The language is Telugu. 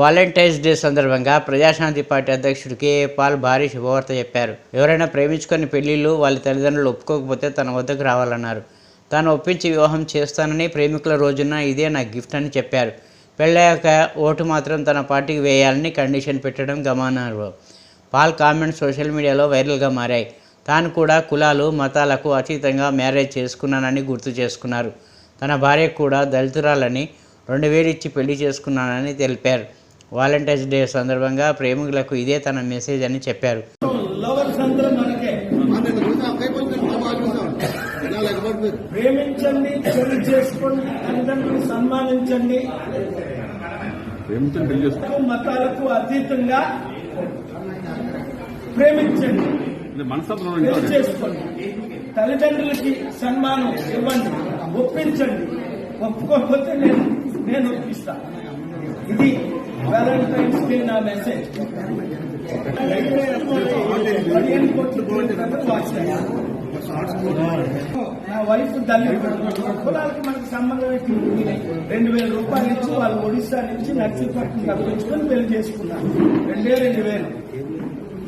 వాలంటైన్స్ డే సందర్భంగా ప్రజాశాంతి పార్టీ అధ్యక్షుడు కేఏ పాల్ భారీ శుభవార్త చెప్పారు. ఎవరైనా ప్రేమించుకొని పెళ్ళిళ్ళు వాళ్ళ తల్లిదండ్రులు ఒప్పుకోకపోతే తన వద్దకు రావాలన్నారు. తాను ఒప్పించి వివాహం చేస్తానని ప్రేమికుల రోజున ఇదే నా గిఫ్ట్ అని చెప్పారు. పెళ్ళాక ఓటు మాత్రం తన పార్టీకి వేయాలని కండిషన్ పెట్టడం గమనార్హం. పాల్ కామెంట్స్ సోషల్ మీడియాలో వైరల్గా మారాయి. తాను కూడా కులాలు మతాలకు అతీతంగా మ్యారేజ్ చేసుకున్నానని గుర్తు చేసుకున్నారు. తన భార్య కూడా దళితురాలని రెండు వేలు ఇచ్చి పెళ్ళి చేసుకున్నానని తెలిపారు. వాలంటైన్స్ డే సందర్భంగా ప్రేమికులకు ఇదే తన మెసేజ్ అని చెప్పారు. ప్రేమించండి పెళ్ళి చేసుకోండి తల్లిదండ్రులు సన్మానించండి. పెళ్ళి మతాలకు అతీతంగా ప్రేమించండి. పెళ్ళి. చేసుకోండి. తల్లిదండ్రులకి సన్మానం ఇవ్వండి ఒప్పించండి. ఒప్పుకోకపోతే నేను నేను ఒప్పిస్తా. ఇది వ్యాలంటైన్స్ డే నా మెసేజ్ పదిహేను కోట్లు నా వైఫ్ దళిత కులాలకి మనకి సంబంధం రెండు వేల రూపాయలు ఇచ్చి వాళ్ళు ఒడిశా నుంచి నర్సీపట్నం తప్పించుకొని పెళ్ళి చేసుకున్నారు. రెండే రెండు వేలు.